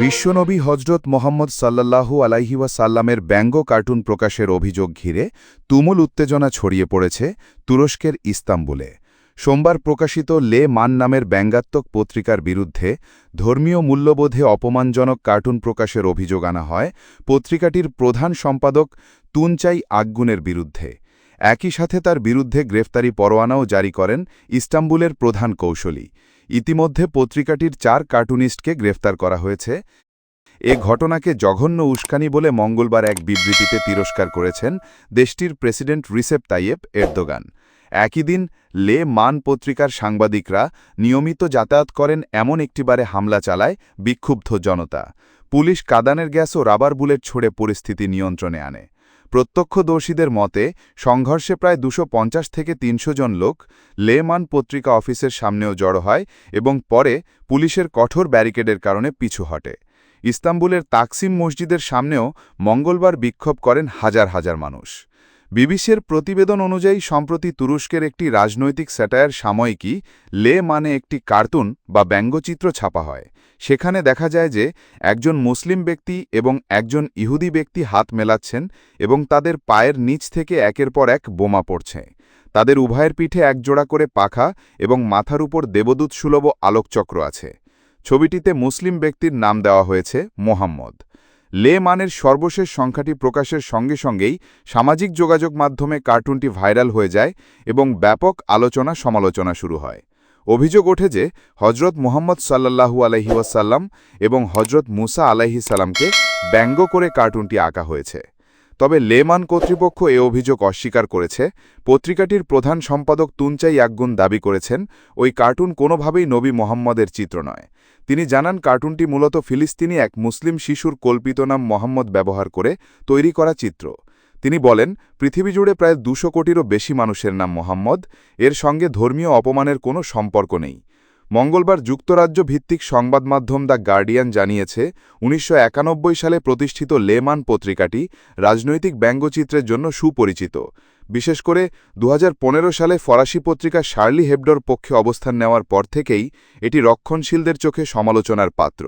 বিশ্বনবী হজরত মোহাম্মদ সাল্লাল্লাহু আলাইহি ওয়াসাল্লামের ব্যঙ্গ কার্টুন প্রকাশের অভিযোগ ঘিরে তুমুল উত্তেজনা ছড়িয়ে পড়েছে তুরস্কের ইস্তাম্বুলে। সোমবার প্রকাশিত লে মান নামের ব্যঙ্গাত্মক পত্রিকার বিরুদ্ধে ধর্মীয় মূল্যবোধে অপমানজনক কার্টুন প্রকাশের অভিযোগ আনা হয়। পত্রিকাটির প্রধান সম্পাদক তুনচাই আগ্গুনের বিরুদ্ধে। একই সাথে তার বিরুদ্ধে গ্রেফতারি পরোয়ানাও জারি করেন ইস্তাম্বুলের প্রধান কৌশলী। ইতিমধ্যে পত্রিকাটির চার কার্টুনিস্টকে গ্রেফতার করা হয়েছে। এ ঘটনাকে জঘন্য উস্কানি বলে মঙ্গলবার এক বিবৃতিতে তিরস্কার করেছেন দেশটির প্রেসিডেন্ট রিসেপ তাইয়েব এরদোগান। একই দিন লে মান পত্রিকার সাংবাদিকরা নিয়মিত যাতায়াত করেন এমন একটিবারে হামলা চালায় বিক্ষুব্ধ জনতা। পুলিশ কাদানের গ্যাস ও রাবার বুলেট ছুড়ে পরিস্থিতি নিয়ন্ত্রণে আনে। প্রত্যক্ষদর্শীদের মতে, সংঘর্ষে প্রায় দুশো থেকে তিনশো জন লোক লেমান পত্রিকা অফিসের সামনেও জড়ো হয় এবং পরে পুলিশের কঠোর ব্যারিকেডের কারণে পিছু হটে। ইস্তাম্বুলের তাকসিম মসজিদের সামনেও মঙ্গলবার বিক্ষোভ করেন হাজার হাজার মানুষ। বিবিসির প্রতিবেদন অনুযায়ী, সম্প্রতি তুরস্কের একটি রাজনৈতিক স্যাটায়ার সাময়িকী লে মানে একটি কার্টুন বা ব্যঙ্গচিত্র ছাপা হয়। সেখানে দেখা যায় যে একজন মুসলিম ব্যক্তি এবং একজন ইহুদি ব্যক্তি হাত মেলাচ্ছেন এবং তাদের পায়ের নিচ থেকে একের পর এক বোমা পড়ছে। তাদের উভয়ের পিঠে একজোড়া করে পাখা এবং মাথার উপর দেবদূত সুলভ আলোকচক্র আছে। ছবিটিতে মুসলিম ব্যক্তির নাম দেওয়া হয়েছে মোহাম্মদ। লে মানের সর্বশেষ সংখ্যাটি প্রকাশের সঙ্গে সঙ্গেই সামাজিক যোগাযোগ মাধ্যমে কার্টুনটি ভাইরাল হয়ে যায় এবং ব্যাপক আলোচনা সমালোচনা শুরু হয়। অভিযোগ ওঠে যে হজরত মুহাম্মদ সাল্লাহু আলহিউসাল্লাম এবং হজরত মুসা আলাহি সাল্লামকে ব্যঙ্গ করে কার্টুনটি আঁকা হয়েছে। তবে লেমান কর্তৃপক্ষ এ অভিযোগ অস্বীকার করেছে। পত্রিকাটির প্রধান সম্পাদক তুনচাই আগুন দাবি করেছেন, ওই কার্টুন কোনোভাবেই নবী মোহাম্মদের চিত্র নয়। তিনি জানান, কার্টুনটি মূলত ফিলিস্তিনি এক মুসলিম শিশুর কল্পিত নাম মোহাম্মদ ব্যবহার করে তৈরি করা চিত্র। তিনি বলেন, পৃথিবী জুড়ে প্রায় দুশো কোটিরও বেশি মানুষের নাম মোহাম্মদ, এর সঙ্গে ধর্মীয় অপমানের কোনো সম্পর্ক নেই। মঙ্গলবার যুক্তরাজ্য ভিত্তিক সংবাদ মাধ্যম দ্য গার্ডিয়ান জানিয়েছে, উনিশশো একানব্বই সালে প্রতিষ্ঠিত লেমান পত্রিকাটি রাজনৈতিক ব্যঙ্গচিত্রের জন্য সুপরিচিত। বিশেষ করে দু হাজার পনেরো সালে ফরাসি পত্রিকা শার্লি হেবডর পক্ষে অবস্থান নেওয়ার পর থেকেই এটি রক্ষণশীলদের চোখে সমালোচনার পাত্র।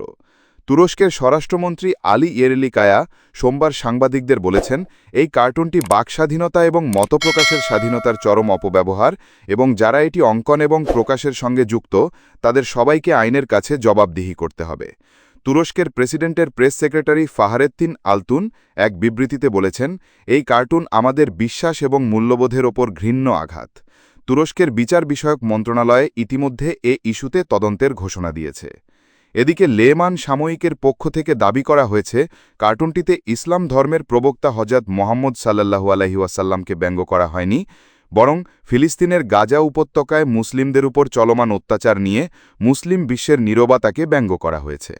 তুরস্কের স্বরাষ্ট্রমন্ত্রী আলী ইয়েরেলিকায়া সোমবার সাংবাদিকদের বলেছেন, এই কার্টুনটি বাকস্বাধীনতা এবং মতপ্রকাশের স্বাধীনতার চরম অপব্যবহার এবং যারা এটি অঙ্কন এবং প্রকাশের সঙ্গে যুক্ত, তাদের সবাইকে আইনের কাছে জবাবদিহি করতে হবে। তুরস্কের প্রেসিডেন্টের প্রেস সেক্রেটারি ফাহারেত্তিন আলতুন এক বিবৃতিতে বলেছেন, এই কার্টুন আমাদের বিশ্বাস এবং মূল্যবোধের ওপর ঘৃণ্য আঘাত। তুরস্কের বিচার বিষয়ক মন্ত্রণালয়ে ইতিমধ্যে এ ইস্যুতে তদন্তের ঘোষণা দিয়েছে। এদিকে লেমান সাময়িকের পক্ষ থেকে দাবি করা হয়েছে, কার্টুনটিতে ইসলাম ধর্মের প্রবক্তা হজরত মোহাম্মদ সাল্লাহু আলহিউসাল্লামকে ব্যঙ্গ করা হয়নি, বরং ফিলিস্তিনের গাজা উপত্যকায় মুসলিমদের উপর চলমান অত্যাচার নিয়ে মুসলিম বিশ্বের নীরবতাকে ব্যঙ্গ করা হয়েছে।